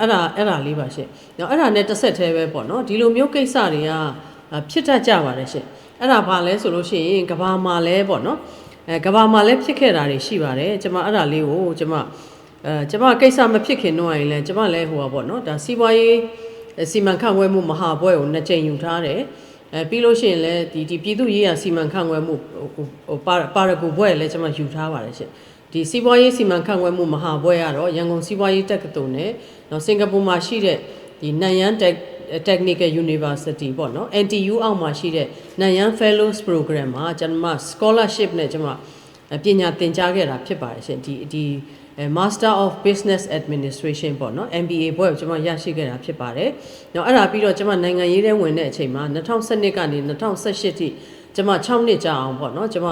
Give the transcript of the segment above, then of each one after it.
အဲ့ဒါအဲ့ဒါလေးပါရှင့်။နော်အဲ့ဒါနဲ့တစ်ဆက်တည်းပဲပေါ့နော်ဒီလိုမျိုးကိစ္စတွေကအာဖြစ်တတ်ကြပါတယ်ရှင့်။အဲ့ဒါဘာလဲဆိုလို့ရှိရင်ကဘာမှာလဲပေါ့နော်။အဲကဘာမှာလဲဖြစ်ခဲ့တာတွေရှိပါတယ်။ကျွန်မအဲ့ဒါလေးကိုကျွန်မအဲကျွန်မကိစ္စမဖြစ်ခင်တော့ရင်လည်းကျွန်မလည်းဟိုပါပေါ့နော်ဒါစီးပွားရေးစီမံခန့်ခွဲမှုမဟာဘွဲကိုနှစ်ကြိမ်ယူထားတယ်။အဲပြီးလို့ရှိရင်လည်းဒီဒီပြည်သူ့ရေးရာစီမံခန့်ခွဲမှုဟိုဟိုပါပါရဂူဘွဲလည်းကျွန်မယူထားပါတယ်ရှင့်။ ဒီစီးပွားရေးစီမံခန့်ခွဲမှုမဟာဘွဲကတော့ရန်ကုန်စီးပွားရေးတက္ကသိုလ်နဲ့နော်စင်ကာပူမှာရှိတဲ့ဒီနန်ယန်တက် Technical University ပေါ့နော် NTU အောက်မှာရှိတဲ့ Nanyang Fellows Program မှာကျွန်မ scholarship နဲ့ကျွန်မပညာသင်ကြားခဲ့တာဖြစ်ပါတယ်ရှင်ဒီဒီ Master of Business Administration ပေါ့နော် MBA ဘွဲ့ကိုကျွန်မရရှိခဲ့တာဖြစ်ပါတယ်။နောက်အဲ့ဒါပြီးတော့ကျွန်မနိုင်ငံရေးထဲဝင်တဲ့အချိန်မှာ2012ကနေ2018ထိ ကျွန်မ6နှစ်ကြာအောင်ပေါ့နော်ကျွန်မ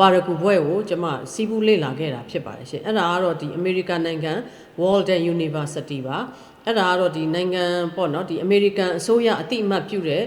ပါရဂူဘွဲ့ကိုကျွန်မစီးပူးလေ့လာခဲ့တာဖြစ်ပါတယ်ရှင်။အဲ့ဒါကတော့ဒီအမေရိကန်နိုင်ငံ Walden University ပါ။အဲ့ဒါကတော့ဒီနိုင်ငံပေါ့နော်ဒီအမေရိကန်အစိုးရအတိအမှတ်ပြုတဲ့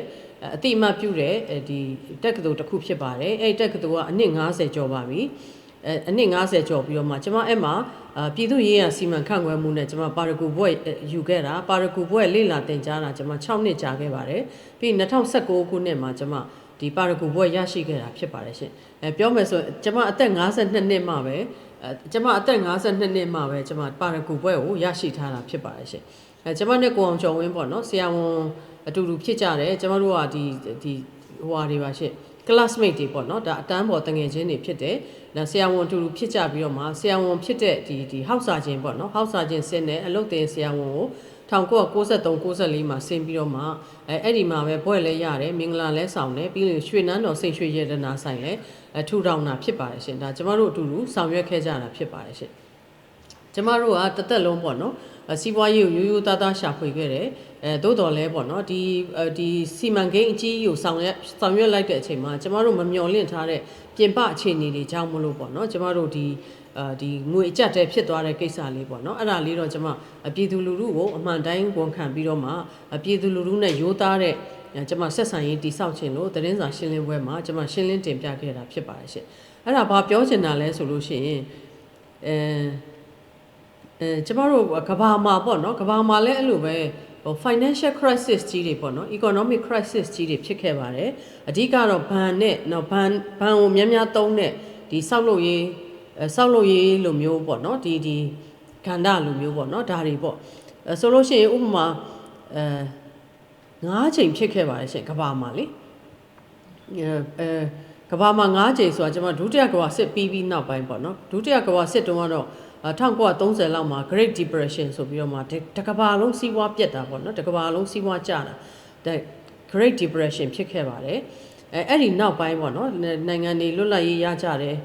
အတိအမှတ်ပြုတဲ့ဒီတက္ကသိုလ်တစ်ခုဖြစ်ပါတယ်။အဲ့ဒီတက္ကသိုလ်ကအနှစ်90ကျော်ပါပြီ။အဲအနှစ်90ကျော်ပြီးတော့မှကျွန်မအဲ့မှာအာပြည်သူ့ရေးရာစီမံခန့်ခွဲမှုနဲ့ကျွန်မပါရဂူဘွဲ့ယူခဲ့တာပါရဂူဘွဲ့လေ့လာသင်ကြားတာကျွန်မ6နှစ်ကြာခဲ့ပါတယ်။ပြီး2019ခုနှစ်မှာကျွန်မ ဒီပါရဂူဘွဲ့ရရှိခဲ့တာဖြစ်ပါတယ်ရှင်။အဲပြောမယ်ဆိုကျွန်မအသက်52နှစ်မှပဲအဲကျွန်မအသက်52နှစ်မှပဲကျွန်မပါရဂူဘွဲ့ကိုရရှိထားတာဖြစ်ပါတယ်ရှင်။အဲကျွန်မနဲ့ကိုအောင်ကျော်ဝင်းပေါ့နော်ဆရာဝန်အတူတူဖြစ်ကြတယ်ကျွန်မတို့ကဒီဒီဟိုဟာတွေပါရှင် classmate တွေပေါ့နော်ဒါအတန်းပေါ်တငယ်ချင်းတွေဖြစ်တယ်ဒါဆရာဝန်အတူတူဖြစ်ကြပြီးတော့မှဆရာဝန်ဖြစ်တဲ့ဒီဒီဟောက်စာချင်းပေါ့နော်ဟောက်စာချင်းဆင်းတယ်အလုတ်တင်ဆရာဝန်ကို 1993 94မှာဆင်းပြီးတော့မှအဲအဲ့ဒီမှာပဲဘွဲ့လဲရတယ်မင်္ဂလာလဲဆောင်တယ်ပြီးရင်ရွှေနန်းတော်စိတ်ရွှေရတနာဆိုင်လဲအထူထောင်တာဖြစ်ပါတယ်ရှင်ဒါကျမတို့အတူတူဆောင်ရွက်ခဲ့ကြတာဖြစ်ပါတယ်ရှင်ကျမတို့ကတသက်လုံးပေါ့နော် စီးပွားရေးကိုရိုးရိုးသားသားရှာဖွေခဲ့တယ်အဲသို့တော်လဲပေါ့နော်ဒီဒီစီမံကိန်းအကြီးကြီးကိုဆောင်ရွက်ဆောင်ရွက်လိုက်တဲ့အချိန်မှာကျမတို့မမျှော်လင့်ထားတဲ့ပြင်ပအခြေအနေတွေကြောင့်မလို့ပေါ့နော်ကျမတို့ဒီအာဒီငွေအကျပ်တဲဖြစ်သွားတဲ့ကိစ္စလေးပေါ့နော်အဲ့ဒါလေးတော့ကျမပြည်သူလူထုကိုအမှန်တိုင်းဝန်ခံပြီးတော့မှပြည်သူလူထုနဲ့ရိုးသားတဲ့ကျမဆက်ဆံရေးတိဆောက်ခြင်းလို့သတင်းစာရှင်းလင်းပွဲမှာကျမရှင်းလင်းတင်ပြခဲ့တာဖြစ်ပါတယ်ရှင်အဲ့ဒါဘာပြောချင်တာလဲဆိုလို့ရှိရင်အဲ အဲကျမတို့ကဘာမှာပေါ့နော်ကဘာမှာလည်းအဲ့လိုပဲဟို financial crisis ကြီးတွေပေါ့နော် economic crisis ကြီးတွေဖြစ်ခဲ့ပါတယ်အဓိကတော့ဘဏ်နဲ့နော်ဘဏ်ဘဏ်ကိုများများသုံးတဲ့ဒီစောက်လုပ်ရေးအဲစောက်လုပ်ရေးလိုမျိုးပေါ့နော်ဒီဒီကန္တာလိုမျိုးပေါ့နော်ဒါတွေပေါ့အဲဆိုလို့ရှိရင်ဥပမာအဲ၅ချိန်ဖြစ်ခဲ့ပါတယ်ရှင်ကဘာမှာလေအဲအဲကဘာမှာ၅ချိန်ဆိုတာကျွန်မဒုတိယကဘာစစ်ပြီးပြီးနောက်ပိုင်းပေါ့နော်ဒုတိယကဘာစစ်တုန်းကတော့ 1930လောက်မှာ Great Depression ဆိုပြီးတော့မှတကဘာလုံးစီးပွားပြတ်တာပေါ့နော်တကဘာလုံးစီးပွားကျတာဒါ Great Depression ဖြစ်ခဲ့ပါတယ်အဲအဲ့ဒီနောက်ပိုင်းပေါ့နော်နိုင်ငံတွေလွတ်လပ်ရေးရကြတယ်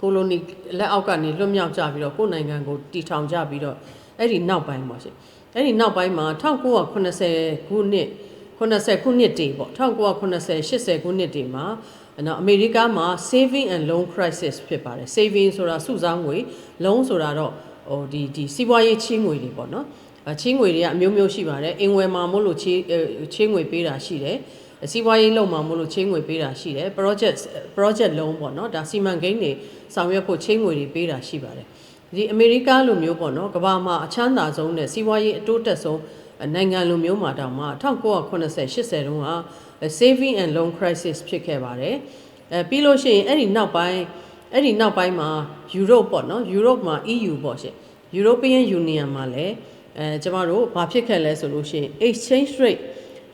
ကိုလိုနီလက်အောက်ကနေလွတ်မြောက်ကြပြီးတော့ကိုယ်နိုင်ငံကိုတည်ထောင်ကြပြီးတော့အဲ့ဒီနောက်ပိုင်းပေါ့ရှင်အဲ့ဒီနောက်ပိုင်းမှာ1980ခုနှစ်80ခုနှစ်တည်ပေါ့1980 80ခုနှစ်တည်မှာ နော်အမေရိကမှာ saving and loan crisis ဖြစ်ပါတယ် saving ဆိုတာစုဆောင်းငွေ loan ဆိုတာတော့ဟိုဒီဒီစီးပွားရေးချင်းငွေတွေပေါ့နော်အချင်းငွေတွေကအမျိုးမျိုးရှိပါတယ်အင်ဝယ်မှာမို့လို့ချင်းချင်းငွေပေးတာရှိတယ်စီးပွားရေးလုပ်မှာမို့လို့ချင်းငွေပေးတာရှိတယ် project project loan ပေါ့နော်ဒါစီမံကိန်းတွေဆောင်ရွက်ဖို့ချင်းငွေတွေပေးတာရှိပါတယ်ဒီအမေရိကလိုမျိုးပေါ့နော်ကမ္ဘာမှာအချမ်းသာဆုံးနဲ့စီးပွားရေးအတိုးတက်ဆုံးနိုင်ငံလိုမျိုးမှာတောင်မှ1980 80တုန်းက saving and loan crisis ဖြစ်ခဲ့ပါတယ်အဲပြီးလို့ရှိရင်အဲ့ဒီနောက်ပိုင်းအဲ့ဒီနောက်ပိုင်းမှာ Europe ပေါ့နော် Europe မှာ EU ပေါ့ရှင် European Union မှာလည်းအဲကျမတို့ဘာဖြစ်ခဲ့လဲဆိုလို့ရှိရင် exchange rate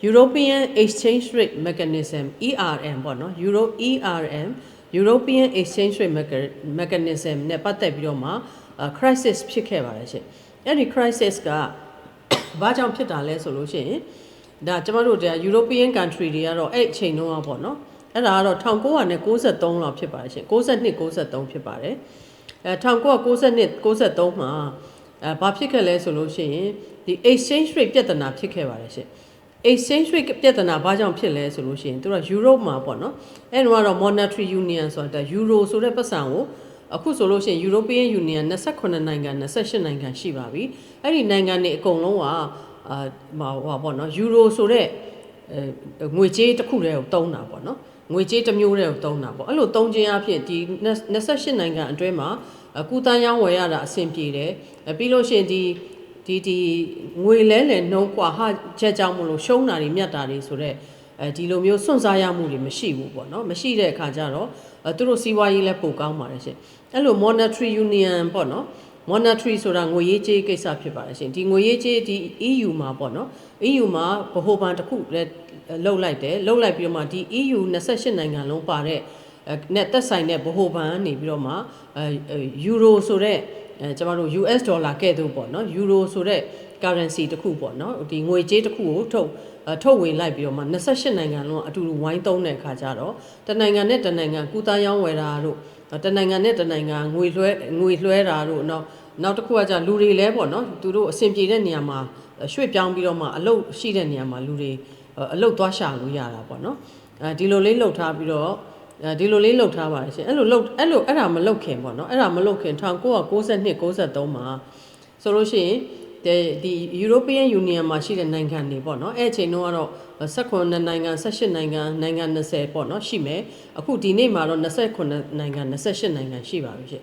European exchange rate mechanism ERM ပေါ့နော် Euro ERM European exchange rate mechanism နဲ့ပတ်သက်ပြီးတော့မှ crisis ဖြစ်ခဲ့ပါတယ်ရှင်အဲ့ဒီ crisis ကဘာကြောင့်ဖြစ်တာလဲဆိုလို့ရှိရင် ဒါကျမတို့ဒါ European country တွေကတော့အဲ့အချိန်တုန်းကပေါ့နော်အဲ့ဒါကတော့1993လောက်ဖြစ်ပါတယ်ရှင်62 63ဖြစ်ပါတယ်အဲ1992 93မှာအဲဘာဖြစ်ခဲ့လဲဆိုလို့ရှိရင်ဒီ exchange rate ပြဿနာဖြစ်ခဲ့ပါတယ်ရှင် exchange rate ပြဿနာဘာကြောင့်ဖြစ်လဲဆိုလို့ရှိရင်သူက Europe မှာပေါ့နော်အဲ့တော့ကတော့ monetary union ဆိုတာ euro ဆိုတဲ့ပတ်စံကိုအခုဆိုလို့ရှိရင် European Union 28နိုင်ငံ28နိုင်ငံရှိပါပြီအဲ့ဒီနိုင်ငံတွေအကုန်လုံးက အာဟိုပါပေါ့နော် euro ဆိုတဲ့အဲငွေကြေးတစ်ခုတည်းကိုတုံးတာပေါ့နော်ငွေကြေးတစ်မျိုးတည်းကိုတုံးတာပေါ့အဲ့လိုတုံးခြင်းအဖြစ်ဒီ28နိုင်ငံအတွင်းမှာ အကူတန်းရောင်းဝယ်ရတာအဆင်ပြေတယ်အဲပြီးလို့ရှိရင်ဒီဒီဒီငွေလဲလဲနှုံးกว่าဟာချက်ကြောင့်မလို့ရှုံးတာတွေမြတ်တာတွေဆိုတော့အဲဒီလိုမျိုးစွန့်စားရမှုတွေမရှိဘူးပေါ့နော်မရှိတဲ့အခါကျတော့အဲသူတို့စီးပွားရေးလည်းပိုကောင်းပါတယ်ရှင်အဲ့လို monetary union ပေါ့နော် monetary ဆိုတာငွေရေးကြေးကိစ္စဖြစ်ပါတယ်ရှင်ဒီငွေရေးကြေးဒီ EU မှာပေါ့နော် EU မှာဗဟိုဘဏ်တစ်ခုလည်းလှုပ်လိုက်တယ်လှုပ်လိုက်ပြီးတော့မှဒီ EU 28နိုင်ငံလုံးပါတဲ့အဲနဲ့သက်ဆိုင်တဲ့ဗဟိုဘဏ်ကနေပြီးတော့မှအဲယူရိုဆိုတဲ့အဲကျွန်တော်တို့ US ဒေါ်လာကဲ့သို့ပေါ့နော်ယူရိုဆိုတဲ့ currency တစ်ခုပေါ့နော်ဒီငွေကြေးတစ်ခုကိုထုတ်အဲထုတ်ဝေလိုက်ပြီးတော့မှ28နိုင်ငံလုံးအတူတူဝိုင်းသုံးတဲ့အခါကျတော့တနိုင်ငံနဲ့တနိုင်ငံကုသရောင်းဝယ်တာတို့ တနိုင်ငံနဲ့တနိုင်ငံငွေလွှဲငွေလွှဲတာတို့နောက်နောက်တစ်ခုကじゃလူတွေလဲပေါ့နော်သူတို့အဆင်ပြေတဲ့နေရာမှာရွှေ့ပြောင်းပြီးတော့မှအလုပ်ရှိတဲ့နေရာမှာလူတွေအလုပ်သွားရှာလို့ရတာပေါ့နော်အဲဒီလိုလေးလှုပ်ထားပြီးတော့အဲဒီလိုလေးလှုပ်ထားပါတယ်ရှင်အဲ့လိုလှုပ်အဲ့လိုအဲ့ဒါမလှုပ်ခင်ပေါ့နော်အဲ့ဒါမလှုပ်ခင်1992 93မှာဆိုလို့ရှိရင်ဒီ ဒီ European Union မှာရှိတဲ့နိုင်ငံတွေပေါ့နော်အဲ့အချိန်တုန်းကတော့18နိုင်ငံ18နိုင်ငံနိုင်ငံ20ပေါ့နော်ရှိမယ်အခုဒီနေ့မှာတော့29နိုင်ငံ28နိုင်ငံရှိပါပြီရှင်